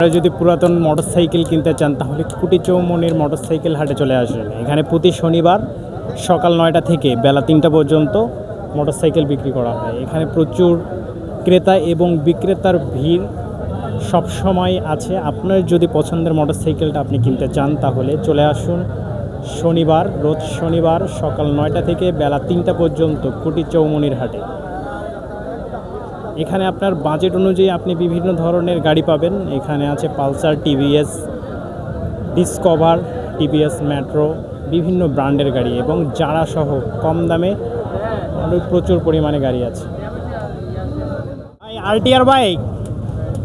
আপনারা যদি পুরাতন মোটরসাইকেল কিনতে চান, তাহলে কুটি চৌমনির মোটরসাইকেল হাটে চলে আসবেন। এখানে প্রতি শনিবার সকাল নয়টা থেকে বেলা তিনটা পর্যন্ত মোটরসাইকেল বিক্রি করা হয়। এখানে প্রচুর ক্রেতা এবং বিক্রেতার ভিড় সব সময় আছে। আপনার যদি পছন্দের মোটরসাইকেলটা আপনি কিনতে চান, তাহলে চলে আসুন শনিবার, রোজ শনিবার সকাল নয়টা থেকে বেলা তিনটা পর্যন্ত কুটি চৌমনির হাটে। এখানে আপনার বাজেট অনুযায়ী আপনি বিভিন্ন ধরনের গাড়ি পাবেন। এখানে আছে Pulsar TVS Discover TVS Metro বিভিন্ন ব্র্যান্ডের গাড়ি এবং যারা সহ কম দামে অনেক প্রচুর পরিমাণে গাড়ি আছে। ভাই আরটিআর বাইক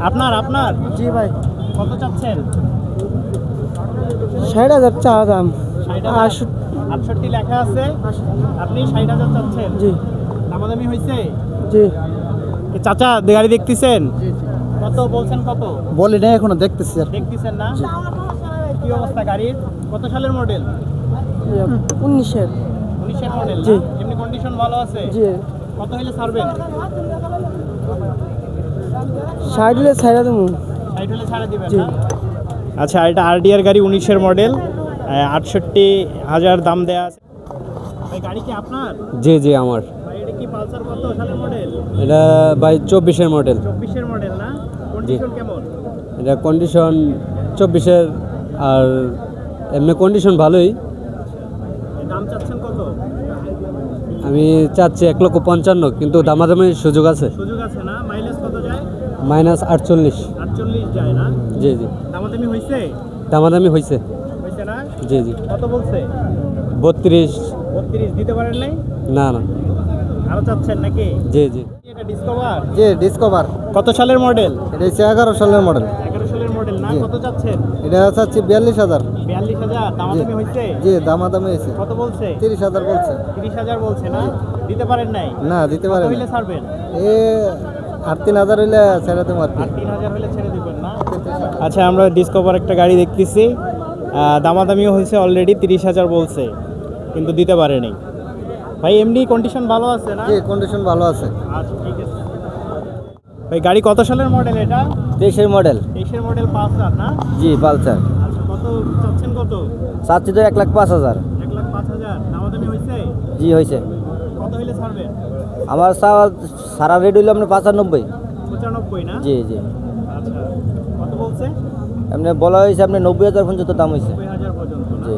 আপনার আপনার? জি ভাই। কত চাচ্ছেন? ষাট হাজার চা দাম। আটষট্টি লেখা আছে। আপনি ষাট হাজার চাচ্ছেন? জি। দামাদামি হয়েছে জি। চাচা গাড়ি দেখতেছেন? কত বলছেন কত? বলি না এখনও দেখতেছি আর। দেখতেছেন না? কি অবস্থা গাড়ির? কত সালের মডেল উনিশের। উনিশের মডেল জি। এমনি কন্ডিশন ভালো আছে? জি। কত হইলে ছাড়বেন? ষাট হলে ছাইড়া দেবো। ষাট হলে ছাড়ে দিবেন জি। আচ্ছা এটা আরডিআর গাড়ি উনিশের মডেল আটষট্টি হাজার দাম দেয়া আছে। ভাই গাড়ি কি আপনার? জি জি আমার। পালসার কত সালের মডেল এটা বাই চব্বিশের মডেল চব্বিশের মডেল না? কন্ডিশন কেমন? এটা কন্ডিশন চব্বিশের আর এমনি কন্ডিশন ভালোই। দাম চাচ্ছেন কত? আমি চাচ্ছি এক লক্ষ পঞ্চান্ন কিন্তু দামাদামির সুযোগ আছে। সুযোগ আছে না? মাইলেজ কত যায়? মাইনাস আটচল্লিশ। আটচল্লিশ যায় না? জি জি। দামাদামি হয়েছে দামাদামি হয়েছে হয়েছে না? জি জি। কত বলছে? বত্রিশ। বত্রিশ দিতে পারেন নাই? না না। আরও চাচ্ছেন নাকি? জি জি। এটা ডিসকভার জি ডিসকভার কত সালের মডেল? এটা হচ্ছে এগারো সালের মডেল। এগারো সালের মডেল না? কত চাচ্ছেন? এটা চাচ্ছি বিয়াল্লিশ হাজার। বিয়াল্লিশ হাজার? দামাদামি হয়েছে? জি দামাদামি হয়েছে। কত বলছে? তিরিশ হাজার বলছে। তিরিশ হাজার বলছে না? দিতে পারেন নাই? না দিতে কত পারে হইলে ছাড়বেন? এ আট তিন হাজার হইলে ছেড়ে দেবো আর তিন হাজার হলে ছেড়ে দিবেন না? আচ্ছা আমরা ডিসকভার একটা গাড়ি দেখতেছি। দামাদামিও হয়েছে অলরেডি তিরিশ হাজার বলছে। কিন্তু দিতে পারেনি। ভাই এমনি কন্ডিশন ভালো আছে না? জি কন্ডিশন ভালো আছে। আচ্ছা ঠিক আছে। ভাই গাড়ি কত সালের মডেল এটা? তেইশের মডেল তেইশের মডেল হাজার না? জি পালসার। আচ্ছা কত চাচ্ছেন কত? চাচ্ছি তো এক লাখ পাঁচ হাজার। এক লাখ পাঁচ হাজার। দামাদামি হয়েছে জি হয়েছে কত হইলে ছাড়বেন? আমার সারা রেট হইল আপনার পাঁচানব্বই। পঁচানব্বই না? জি জি। আচ্ছা কত বলছে? এমনি বলা হয়েছে আপনার নব্বই হাজার পর্যন্ত দাম হয়েছে নব্বই হাজার পর্যন্ত না? জি।